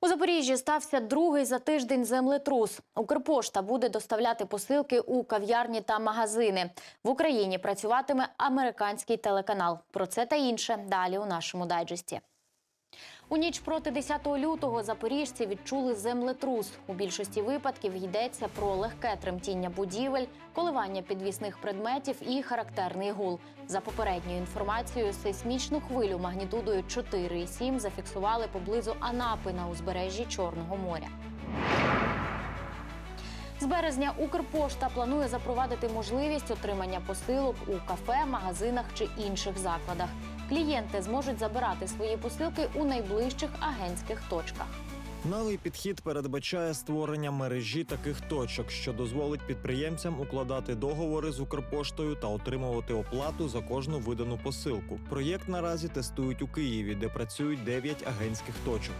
У Запоріжжі стався другий за тиждень землетрус. Укрпошта буде доставляти посилки у кав'ярні та магазини. В Україні працюватиме американський телеканал. Про це та інше далі у нашому дайджесті. У ніч проти 10 лютого запоріжці відчули землетрус. У більшості випадків йдеться про легке тремтіння будівель, коливання підвісних предметів і характерний гул. За попередньою інформацією, сейсмічну хвилю магнітудою 4,7 зафіксували поблизу Анапи на узбережжі Чорного моря. З березня Укрпошта планує запровадити можливість отримання посилок у кафе, магазинах чи інших закладах. Клієнти зможуть забирати свої посилки у найближчих агентських точках. Новий підхід передбачає створення мережі таких точок, що дозволить підприємцям укладати договори з Укрпоштою та отримувати оплату за кожну видану посилку. Проєкт наразі тестують у Києві, де працюють 9 агентських точок.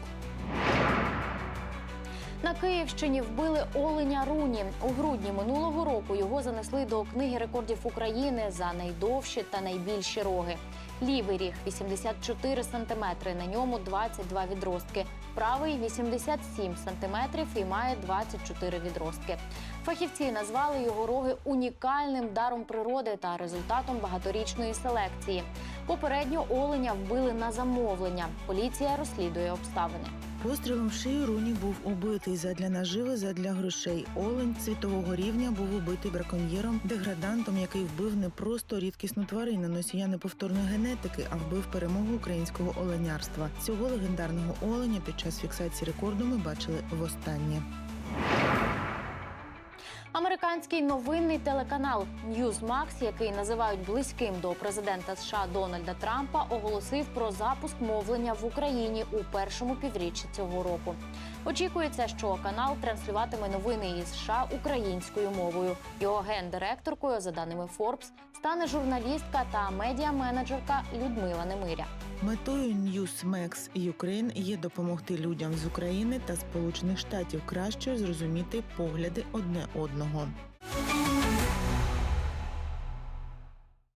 На Київщині вбили оленя Руні. У грудні минулого року його занесли до книги рекордів України за найдовші та найбільші роги. Лівий ріг 84 сантиметри, на ньому 22 відростки. Правий 87 сантиметрів і має 24 відростки. Фахівці назвали його роги унікальним даром природи та результатом багаторічної селекції. Попередньо оленя вбили на замовлення. Поліція розслідує обставини. Пострілом в шию Руні був убитий задля наживи, задля грошей. Олень світового рівня був убитий браконьєром, деградантом, який вбив не просто рідкісну тварину, носія неповторної генетики, а вбив перемогу українського оленярства. Цього легендарного оленя під час фіксації рекорду ми бачили востаннє. Американський новинний телеканал Newsmax, який називають близьким до президента США Дональда Трампа, оголосив про запуск мовлення в Україні у першому півріччі цього року. Очікується, що канал транслюватиме новини із США українською мовою. Його гендиректоркою, за даними Forbes, стане журналістка та медіа-менеджерка Людмила Немиря. Метою Newsmax Ukraine є допомогти людям з України та Сполучених Штатів краще зрозуміти погляди одне одного.